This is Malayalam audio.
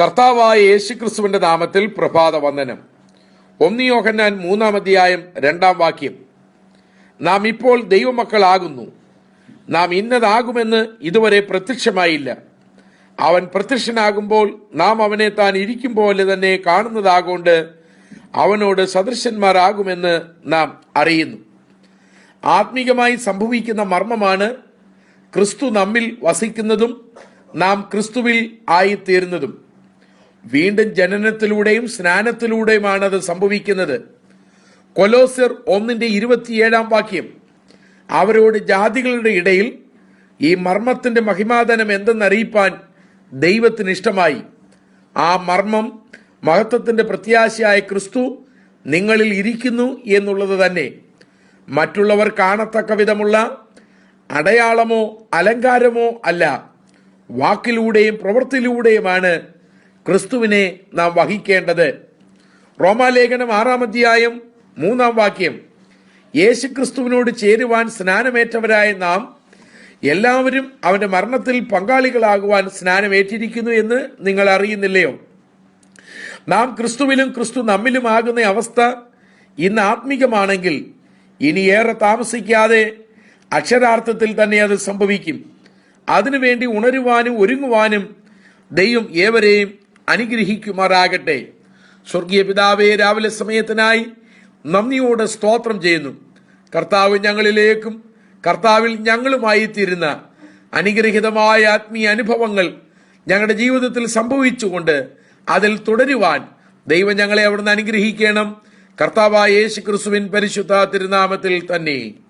കർത്താവായ യേശുക്രിസ്തുവിന്റെ നാമത്തിൽ പ്രഭാത വന്ദനം ഒന്നിയോഹന്നാൻ മൂന്നാം അധ്യായം രണ്ടാം വാക്യം. നാം ഇപ്പോൾ ദൈവമക്കളാകുന്നു. നാം ഇന്നതാകുമെന്ന് ഇതുവരെ പ്രത്യക്ഷമായില്ല. അവൻ പ്രത്യക്ഷനാകുമ്പോൾ നാം അവനെ താൻ ഇരിക്കും പോലെ തന്നെ കാണുന്നതാകൊണ്ട് അവനോട് സദൃശന്മാരാകുമെന്ന് നാം അറിയുന്നു. ആത്മീകമായി സംഭവിക്കുന്ന മർമ്മമാണ് ക്രിസ്തു നമ്മിൽ വസിക്കുന്നതും നാം ക്രിസ്തുവിൽ ആയിത്തീരുന്നതും. വീണ്ടും ജനനത്തിലൂടെയും സ്നാനത്തിലൂടെയുമാണ് അത് സംഭവിക്കുന്നത്. കൊലോസിർ ഒന്നിന്റെ ഇരുപത്തിയേഴാം വാക്യം. അവരോട് ജാതികളുടെ ഇടയിൽ ഈ മർമ്മത്തിന്റെ മഹിമാതനം എന്തെന്നറിയിപ്പാൻ ദൈവത്തിന് ഇഷ്ടമായി. ആ മർമ്മം മഹത്വത്തിന്റെ പ്രത്യാശയായ ക്രിസ്തു നിങ്ങളിൽ ഇരിക്കുന്നു എന്നുള്ളത് തന്നെ. മറ്റുള്ളവർ കാണത്തക്ക വിധമുള്ള അടയാളമോ അലങ്കാരമോ അല്ല. വാക്കിലൂടെയും പ്രവൃത്തിയിലൂടെയുമാണ് ക്രിസ്തുവിനെ നാം വഹിക്കേണ്ടത്. റോമാലേഖനം ആറാം അധ്യായം മൂന്നാം വാക്യം. യേശു ക്രിസ്തുവിനോട് ചേരുവാൻ സ്നാനമേറ്റവരായ നാം എല്ലാവരും അവന്റെ മരണത്തിൽ പങ്കാളികളാകുവാൻ സ്നാനമേറ്റിരിക്കുന്നു എന്ന് നിങ്ങൾ അറിയുന്നില്ലയോ? നാം ക്രിസ്തുവിലും ക്രിസ്തു നമ്മിലും ആകുന്ന അവസ്ഥ ഇന്ന് ആത്മീകമാണെങ്കിൽ ഇനി ഏറെ താമസിക്കാതെ അക്ഷരാർത്ഥത്തിൽ തന്നെ അത് സംഭവിക്കും. അതിനുവേണ്ടി ഉണരുവാനും ഒരുങ്ങുവാനും ദൈവം ഏവരെയും അനുഗ്രഹിക്കുമാറാകട്ടെ. സ്വർഗീയ പിതാവേ രാവിലെ സമയത്തിനായി നന്ദിയോടെ സ്തോത്രം ചെയ്യുന്നു. കർത്താവ് ഞങ്ങളിലേക്കും കർത്താവിൽ ഞങ്ങളുമായി തീരുന്ന അനുഗ്രഹിതമായ ആത്മീയ അനുഭവങ്ങൾ ഞങ്ങളുടെ ജീവിതത്തിൽ സംഭവിച്ചുകൊണ്ട് അതിൽ തുടരുവാൻ ദൈവം ഞങ്ങളെ അവിടുന്ന് അനുഗ്രഹിക്കണം. കർത്താവായ യേശു ക്രിസ്തുവിൻ പരിശുദ്ധ തിരുനാമത്തിൽ തന്നെ.